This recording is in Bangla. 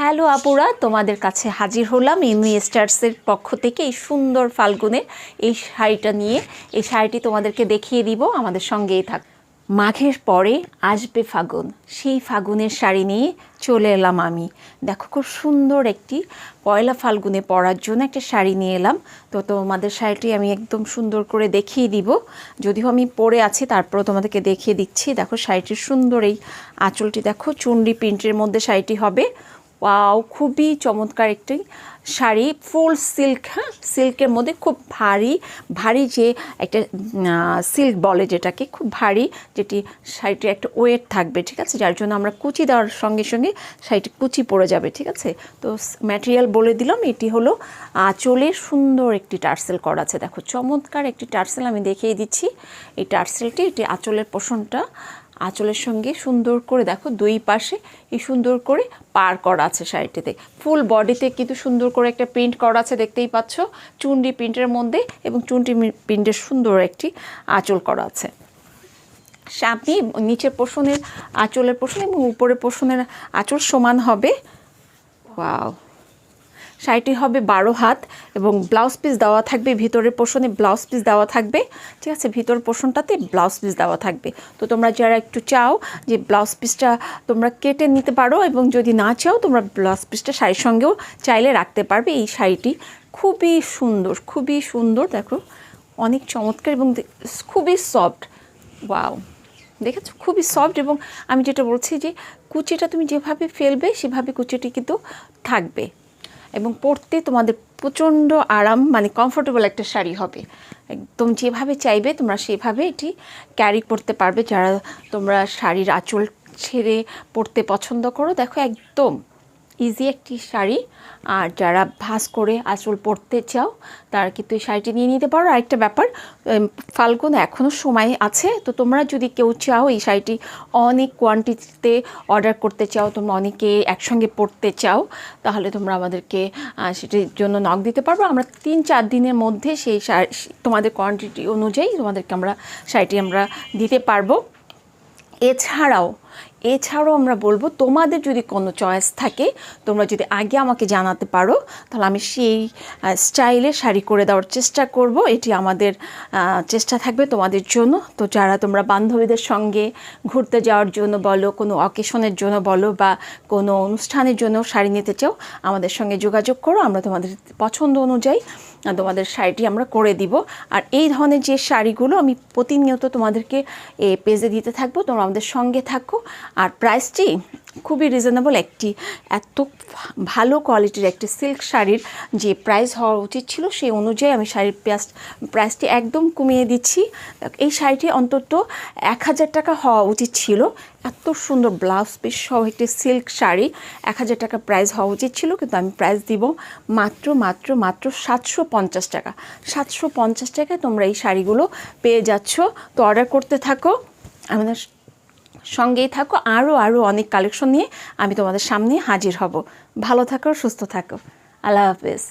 হ্যালো আপুরা, তোমাদের কাছে হাজির হলাম ইউনি স্টার্সের পক্ষ থেকে এই সুন্দর ফাল্গুনের এই শাড়িটা নিয়ে। এই শাড়িটি তোমাদেরকে দেখিয়ে দিব, আমাদের সঙ্গেই থাক। মাঘের পরে আসবে ফাগুন, সেই ফাগুনের শাড়ি নিয়ে চলে এলাম আমি। দেখো খুব সুন্দর একটি পয়লা ফাল্গুনে পরার জন্য একটা শাড়ি নিয়ে এলাম। তো তোমাদের শাড়িটি আমি একদম সুন্দর করে দেখিয়ে দিব। যদিও আমি পরে আছি তারপরে তোমাদেরকে দেখিয়ে দিচ্ছি। দেখো শাড়িটির সুন্দর এই আঁচলটি, দেখো চুন্ডি প্রিন্টের মধ্যে শাড়িটি হবে। ওয়াও খুবই চমৎকার একটি শাড়ি ফুল সিল্ক হ্যাঁ? সিল্কের মধ্যে খুব ভারী ভারী যে একটা সিল্ক বলে যেটাকে, খুব ভারী যেটি শাড়িটির একটা ওয়েট থাকবে, ঠিক আছে? যার জন্য আমরা কুচি দেওয়ার সঙ্গে সঙ্গে শাড়িটি কুচি পড়ে যাবে, ঠিক আছে? তো ম্যাটেরিয়াল বলে দিলাম, এটি হলো আঁচলের সুন্দর একটি টার্সেল করা আছে। দেখো, চমৎকার একটি টার্সেল আমি দেখিয়ে দিচ্ছি। এই টার্সেলটি, এটি আঁচলের পোষণটা আঁচলের সঙ্গে সুন্দর করে দেখো দুই পাশে এই সুন্দর করে পার করা আছে শাড়িটিতে। ফুল বডিতে কিন্তু সুন্দর করে একটা প্রিন্ট করা আছে, দেখতেই পাচ্ছ। চুন্ডি প্রিন্টের মধ্যে এবং চুন্ডি প্রিন্টের সুন্দর একটি আঁচল করা আছে। সামনে নিচের পোষণের আঁচলের পোষণ এবং উপরের পোষণের আঁচল সমান হবে। ওয়াও শাড়িটি হবে বারো হাত এবং ব্লাউজ পিস দেওয়া থাকবে, ভিতরের পোষণে ব্লাউজ পিস দেওয়া থাকবে, ঠিক আছে? ভিতর পোষণটাতে ব্লাউজ পিস দেওয়া থাকবে। তো তোমরা যারা একটু চাও যে ব্লাউজ পিসটা তোমরা কেটে নিতে পারো এবং যদি না চাও, তোমরা ব্লাউজ পিসটা শাড়ির সঙ্গেও চাইলে রাখতে পারবে। এই শাড়িটি খুবই সুন্দর খুবই সুন্দর। দেখো, অনেক চমৎকার এবং খুবই সফট। ওয়াও! দেখেছ? খুবই সফট এবং আমি যেটা বলছি যে কুচিটা তুমি যেভাবে ফেলবে, সেভাবে কুচিটি কিন্তু থাকবে। এবং পরতে তোমাদের প্রচণ্ড আরাম মানে কমফোর্টেবল একটা শাড়ি হবে। একদম যেভাবে চাইবে তোমরা সেভাবে এটি ক্যারি করতে পারবে। যারা তোমরা শাড়ির আঁচল ছেড়ে পরতে পছন্দ করো, দেখো একদম ইজি একটি শাড়ি। আর যারা ভাস করে আঁচল পরতে চাও, তারা কিন্তু এই শাড়িটি নিয়ে নিতে পারো। আরেকটা ব্যাপার ফাল্গুন এখনও সময় আছে, তো তোমরা যদি কেউ চাও এই শাড়িটি অনেক কোয়ান্টিটিতে অর্ডার করতে চাও, তোমরা অনেকে একসঙ্গে পরতে চাও, তাহলে তোমরা আমাদেরকে সেটির জন্য নক দিতে পারব। আমরা তিন চার দিনের মধ্যে সেই তোমাদের কোয়ান্টিটি অনুযায়ী তোমাদেরকে আমরা শাড়িটি আমরা দিতে পারব। এছাড়াও এছাড়াও আমরা বলব, তোমাদের যদি কোনো চয়েস থাকে, তোমরা যদি আগে আমাকে জানাতে পারো, তাহলে আমি সেই স্টাইলে শাড়ি করে দেওয়ার চেষ্টা করব। এটি আমাদের চেষ্টা থাকবে তোমাদের জন্য। তো যারা তোমরা বান্ধবীদের সঙ্গে ঘুরতে যাওয়ার জন্য বলো, কোনো অকেশনের জন্য বলো, বা কোনো অনুষ্ঠানের জন্য শাড়ি নিতে চাও, আমাদের সঙ্গে যোগাযোগ করো। আমরা তোমাদের পছন্দ অনুযায়ী তোমাদের শাড়িটি আমরা করে দিব। আর এই ধরনের যে শাড়িগুলো আমি প্রতিনিয়ত তোমাদেরকে এ পেজে দিতে থাকব, তোমরা আমাদের সঙ্গে থাকো। আর প্রাইসটি খুবই রিজনেবল একটি, এত ভালো কোয়ালিটির একটি সিল্ক শাড়ির যে প্রাইস হওয়া উচিত ছিল, সেই অনুযায়ী আমি শাড়ির প্রাইস প্রাইসটি একদম কমিয়ে দিচ্ছি। এই শাড়িটি অন্তত এক হাজার টাকা হওয়া উচিত ছিল। এত সুন্দর ব্লাউজ পিস সহ একটি সিল্ক শাড়ি এক হাজার টাকা প্রাইস হওয়া উচিত ছিল, কিন্তু আমি প্রাইস দিব মাত্র মাত্র মাত্র সাতশো পঞ্চাশ টাকা। সাতশো পঞ্চাশ টাকায় তোমরা এই শাড়িগুলো পেয়ে যাচ্ছ। তো অর্ডার করতে থাকো। আমাদের সঙ্গেই থাকো আরও আরও অনেক কালেকশন নিয়ে আমি তোমাদের সামনে হাজির হব। ভালো থাকো, সুস্থ থাকো। আল্লাহ হাফেজ।